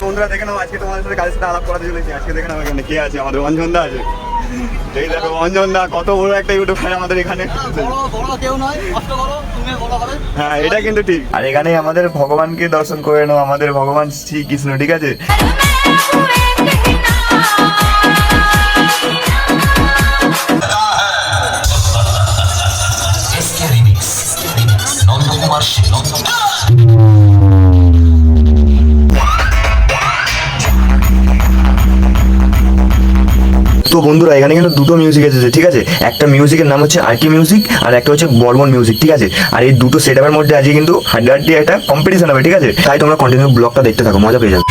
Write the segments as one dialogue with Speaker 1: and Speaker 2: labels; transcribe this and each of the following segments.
Speaker 1: বন্ধুরা দেখে নাও, আজকে তোমাদের সাথে কাজের সাথে আলাপ করাতে চলেছি। আজকে দেখে নাও এখানে কে আছে, আমাদের অঞ্জন দা আছে। এই দেখো, অঞ্জন দা, কত বড় একটা ইউটিউবার আমাদের এখানে। হ্যাঁ এটা কিন্তু ঠিক। আর এখানে আমাদের ভগবানকে দর্শন করে নাও, আমাদের ভগবান শ্রীকৃষ্ণ ঠিক আছে?
Speaker 2: তো বন্ধুরা, এখানে কিন্তু দুটো মিউজিক এসেছে, ঠিক আছে? একটা মিউজিকের নাম হচ্ছে আরকি মিউজিক আর একটা হচ্ছে বর্মন মিউজিক ঠিক আছে? আর এই দুটো সেটআপের মধ্যে আজকে কিন্তু হাড্ডাহাড্ডি একটা কম্পিটিশন হবে, ঠিক আছে? তাই তোমরা কন্টিনিউ ব্লগটা দেখতে থাকো, মজা পেয়ে যাবে।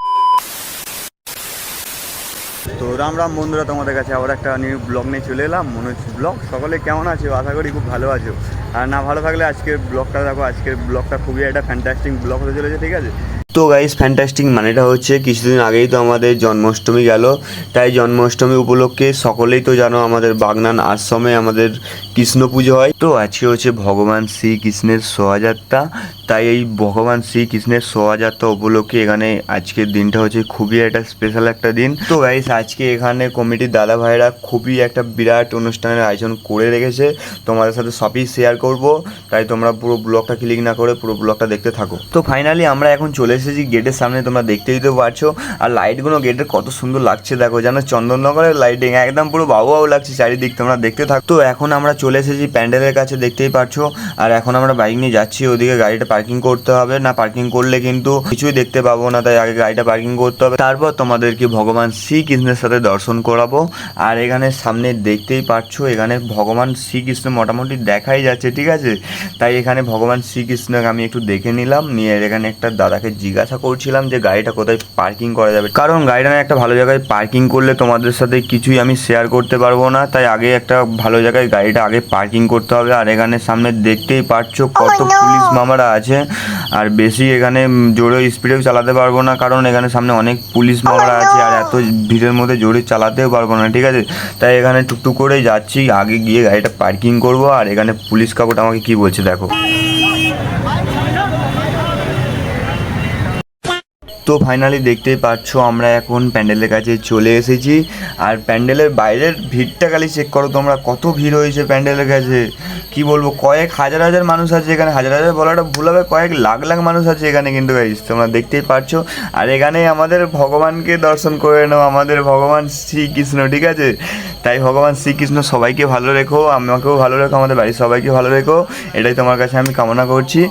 Speaker 1: তো রাম রাম বন্ধুরা, তোমাদের কাছে আবার একটা নিউ ব্লগ নিয়ে চলে এলাম, মনোজ ব্লগ সকলে কেমন আছো? আশা করি খুব ভালো আছো। আর না ভালো থাকলে আজকের ব্লগটা দেখো, আজকের ব্লগটা খুবই একটা ফ্যান্টাস্টিক ব্লগ হতে চলেছে, ঠিক আছে?
Speaker 2: তো গাইস ফ্যান্টাস্টিক মানেটা হচ্ছে কিছুদিন আগেই তো আমাদের জন্মাষ্টমী গেল। তাই জন্মাষ্টমী উপলক্ষে সকলেই তো জানো আমাদের বাগনান আশ্রমে আমাদের কৃষ্ণ পুজো হয়। তো আজকে হচ্ছে ভগবান শ্রীকৃষ্ণের শোভাযাত্রা। তাই এই ভগবান শ্রীকৃষ্ণের শোভাযাত্রা উপলক্ষে এখানে আজকের দিনটা হচ্ছে খুবই একটা স্পেশাল একটা দিন। তো গাইস আজকে এখানে কমিটির দাদা ভাইরা খুবই একটা বিরাট অনুষ্ঠানের আয়োজন করে রেখেছে। তোমাদের সাথে সবই শেয়ার করব। তাই তোমরা পুরো ব্লগটা ক্লিক না করে পুরো ব্লগটা দেখতে থাকো। তো ফাইনালি আমরা এখন চলে এসেছি গেটের সামনে, তোমরা দেখতেই তো পারছ। আর লাইটগুলো গেটের কত সুন্দর লাগছে, দেখো, যেন চন্দননগরের লাইটিং একদম পুরো বাবু বাবু লাগছে চারিদিক, তোমরা দেখতে থাক। তো এখন আমরা চলে এসেছি প্যান্ডেলের কাছে, দেখতেই পারছ। আর এখন আমরা বাইক নিয়ে যাচ্ছি, ওদিকে গাড়িটা পার্কিং করতে হবে। না পার্কিং করলে কিন্তু কিছুই দেখতে পাবো না তাই আগে গাড়িটা পার্কিং করতে হবে। তারপর তোমাদেরকে ভগবান শ্রীকৃষ্ণের সাথে দর্শন করাবো। আর এখানে সামনে দেখতেই পারছ এখানে ভগবান শ্রীকৃষ্ণ মোটামুটি দেখাই যাচ্ছে ঠিক আছে? তাই এখানে ভগবান শ্রীকৃষ্ণকে আমি একটু দেখে নিলাম। নিয়ে এখানে একটা দাদাকে জিজ্ঞাসা করছিলাম যে গাড়িটা কোথায় পার্কিং করা যাবে। কারণ গাড়িটা না একটা ভালো জায়গায় পার্কিং করলে তোমাদের সাথে কিছুই আমি শেয়ার করতে পারব না। তাই আগে একটা ভালো জায়গায় গাড়িটা আগে পার্কিং করতে হবে। আর এখানে সামনে দেখতেই পারছ কত পুলিশ মামারা আছে। আর বেশি এখানে জোরে স্পিডেও চালাতে পারব না কারণ এখানে সামনে অনেক পুলিশ মামলা আছে আর এত ভিড়ের মধ্যে জোরে চালাতেও পারব না ঠিক আছে? তাই এখানে টুকটুক করে যাচ্ছি আগে গিয়ে গাড়িটা পার্কিং করব আর এখানে পুলিশ কাকুটা আমাকে কি বলছে দেখো। তো ফাইনালি দেখতেই পাচ্ছ আমরা এখন প্যান্ডেলের কাছে চলে এসেছি। আর প্যান্ডেলের বাইরের ভিড়টা খালি চেক করো তোমরা, কত ভিড় হয়েছে প্যান্ডেলের কাছে। কি বলব, কয়েক হাজার হাজার মানুষ আছে এখানে। হাজার হাজার বলাটা ভুল হবে, কয়েক লাখ লাখ মানুষ আছে এখানে কিন্তু গাইস তোমরা দেখতেই পাচ্ছ। আর এখানে আমাদের ভগবানকে দর্শন করে নাও, আমাদের ভগবান শ্রীকৃষ্ণ, ঠিক আছে? তাই ভগবান শ্রীকৃষ্ণ সবাইকে ভালো রেখো, আমাকেও ভালো রেখো, আমাদের বাড়ির সবাইকে ভালো রেখো। এটাই তোমার কাছে আমি কামনা করছি।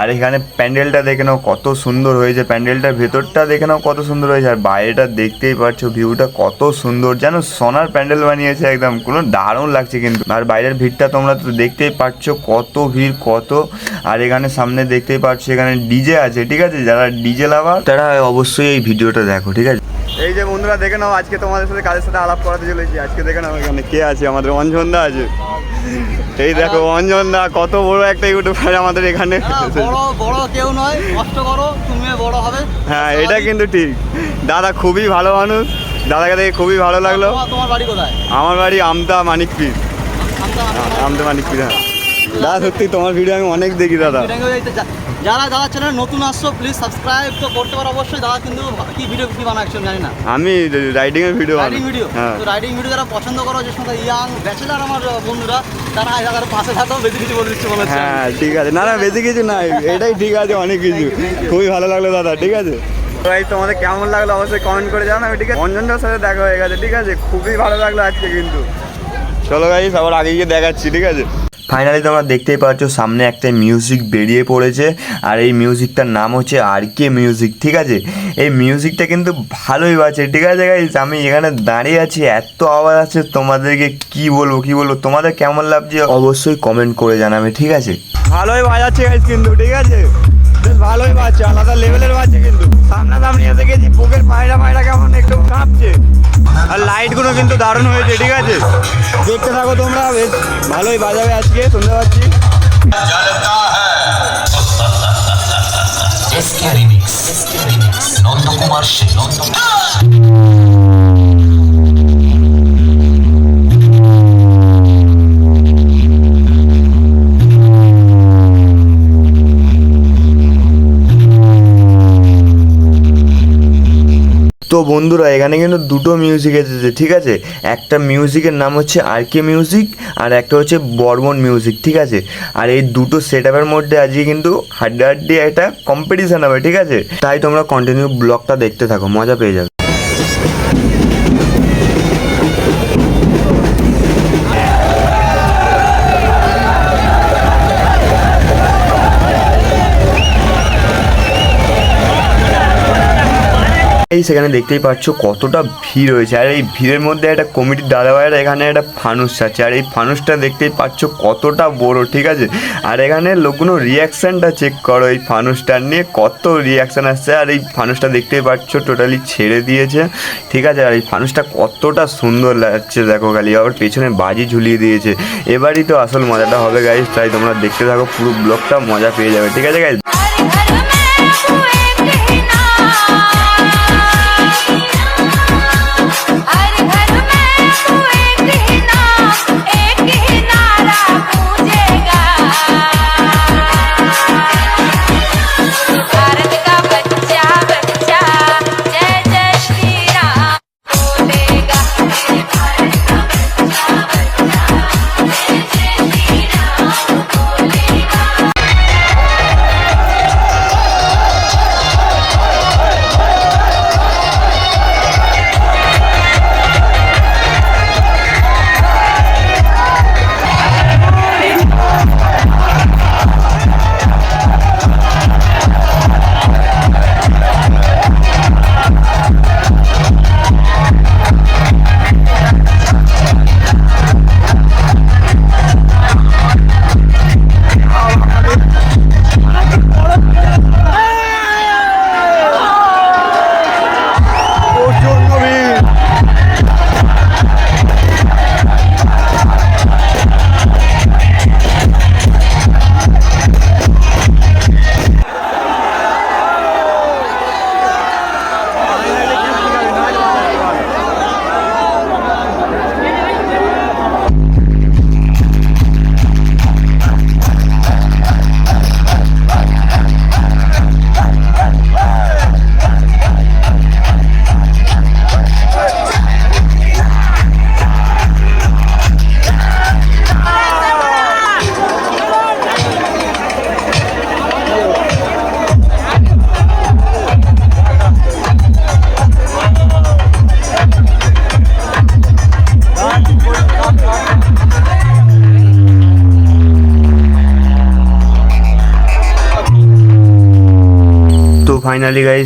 Speaker 2: আর এখানে প্যান্ডেলটা দেখে নাও, কত সুন্দর হয়েছে প্যান্ডেলটার ভেতরটা দেখে নাও কত সুন্দর হয়েছে, আর বাইরেটা দেখতেই পাচ্ছ ভিউটা কত সুন্দর। যেন সোনার প্যান্ডেল বানিয়েছে একদম, কোনো দারুণ লাগছে কিন্তু। আর বাইরের ভিড়টা তোমরা তো দেখতেই পাচ্ছ, কত ভিড়, কত। আর এখানে সামনে দেখতেই পাচ্ছ, এখানে ডিজে আছে, ঠিক আছে? যারা ডিজে লাভার, তারা অবশ্যই এই ভিডিওটা দেখো, ঠিক আছে?
Speaker 1: এই যে বন্ধুরা, দেখে নাও, আজকে তোমাদের সাথে কাজের সাথে আলাপ করাতে চলেছি? আজকে দেখে নাও এখানে কে আছে, আমাদের অঞ্জন দা আছে। এই দেখো অঞ্জন দা কত বড় একটা ইউটিউবার আমাদের এখানে।
Speaker 3: বড় বড় কেউ নয় কষ্ট করো তুমি বড় হবে।
Speaker 1: হ্যাঁ এটা কিন্তু ঠিক। দাদা খুবই ভালো মানুষ। দাদাকে দেখে খুবই ভালো লাগল।
Speaker 3: তোমার- বাড়ি কোথায়?
Speaker 1: আমার বাড়ি আমতা মানিকপির।
Speaker 3: আমতা
Speaker 1: মানিকপীর হ্যাঁ। দাদা সত্যি তোমার ভিডিও আমি অনেক দেখি দাদা।
Speaker 3: যারা যারা চ্যানেল নতুন আসছো প্লিজ সাবস্ক্রাইব তো করতে পারো অবশ্যই। দাদা কিন্তু কি ভিডিও কি বানায় একশন জানি না।
Speaker 1: আমি রাইডিং এর ভিডিও
Speaker 3: রাইডিং ভিডিও
Speaker 1: হ্যাঁ।
Speaker 3: তো রাইডিং ভিডিও যারা পছন্দ করো যে সমস্ত ইয়াং ব্যাচেলার আমার বন্ধুরা তারা তাদের পাশে থাকো বেশি কিছু বলে দিচ্ছে বলে
Speaker 1: হ্যাঁ ঠিক আছে। না না বেশি কিছু নাই এটাই ঠিক আছে অনেক কিছু। খুবই ভালো লাগল দাদা ঠিক আছে? ভাই তোমাদের কেমন লাগল অবশ্যই কমেন্ট করে জানাবে ঠিক আছে? অঞ্জনটার সাথে দেখা হয়ে গেছে ঠিক আছে? খুবই ভালো লাগল আজকে কিন্তু। চলো গাইস আবার আগে গিয়ে দেখাচ্ছি ঠিক আছে?
Speaker 2: ফাইনালি তোমরা দেখতেই পাচ্ছ, সামনে একটা মিউজিক বেরিয়ে পড়েছে, আর এই মিউজিকটার নাম হচ্ছে আর কে মিউজিক ঠিক আছে? এই মিউজিকটা কিন্তু ভালোই বাজছে, ঠিক আছে গাইজ আমি এখানে দাঁড়িয়ে আছি, এত আওয়াজ আছে তোমাদেরকে কি বলব কি বলব, তোমাদের কেমন লাগছে? অবশ্যই কমেন্ট করে জানাবে, ঠিক আছে?
Speaker 1: ভালোই বাজাচ্ছে গাইস কিন্তু, ঠিক আছে? ভালোই বাজছে, আলাদা লেভেলের বাজছে কিন্তু। সামনাসামনি এসে গেছি, বুকের পায়রা পায়রা আর লাইটগুলো কিন্তু দারুণ হয়েছে, ঠিক আছে? দেখতে থাকো তোমরা, বেশ ভালোই বাজাবে আজকে, শুনতে পাচ্ছি।
Speaker 4: নন্দকুমার নন্দকুমার
Speaker 2: তো বন্ধুরা, এখানে কিন্তু দুটো মিউজিক এসেছে, ঠিক আছে? একটা মিউজিকের নাম হচ্ছে আর কে মিউজিক আর একটা হচ্ছে বর্মন মিউজিক ঠিক আছে? আর এই দুটো সেট আপের মধ্যে আজকে কিন্তু হাড্ডি হাড্ডি একটা কম্পিটিশান হবে, ঠিক আছে? তাই তোমরা কন্টিনিউ ব্লগটা দেখতে থাকো, মজা পেয়ে যাবে। এই সেখানে দেখতেই পাচ্ছ কতটা ভিড় হয়েছে। আর এই ভিড়ের মধ্যে একটা কমিটির দাদাভাইরা এখানে একটা ফানুস আছে। আর এই ফানুসটা দেখতেই পাচ্ছ কতটা বড়, ঠিক আছে? আর এখানে লোকগুলো রিয়াকশানটা চেক করো এই ফানুসটা নিয়ে, কত রিয়াকশান আসছে। আর এই ফানুসটা দেখতেই পাচ্ছ টোটালি ছেড়ে দিয়েছে, ঠিক আছে? আর এই ফানুসটা কতটা সুন্দর লাগছে, দেখো খালি। আবার পেছনে বাজি ঝুলিয়ে দিয়েছে। এবারই তো আসল মজাটা হবে গাইজ তাই তোমরা দেখতে থাকো, পুরো ব্লগটা মজা পেয়ে যাবে, ঠিক আছে গাইজ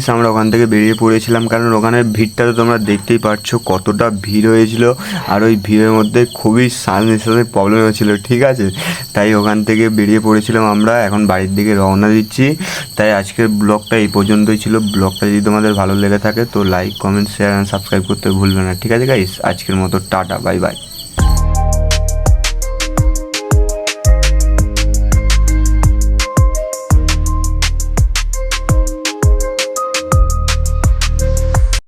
Speaker 2: গাইস আমরা ওখান থেকে বেরিয়ে পড়েছিলাম। কারণ ওখানে ভিড়টা তো তোমরা দেখতেই পারছ কতটা ভিড় হয়েছিল। আর ওই ভিড়ের মধ্যে খুবই শ্বাস নিঃশ্বাসের প্রবলেম হয়েছিল ঠিক আছে? তাই ওখান থেকে বেরিয়ে পড়েছিলাম আমরা। এখন বাড়ির দিকে রওনা দিচ্ছি। তাই আজকের ব্লগটা এই পর্যন্তই ছিল। ব্লগটা যদি তোমাদের ভালো লেগে থাকে, তো like comment share and subscribe করতে ভুলবে না। ঠিক আছে গাইস আজকের মতো, টাটা বাই বাই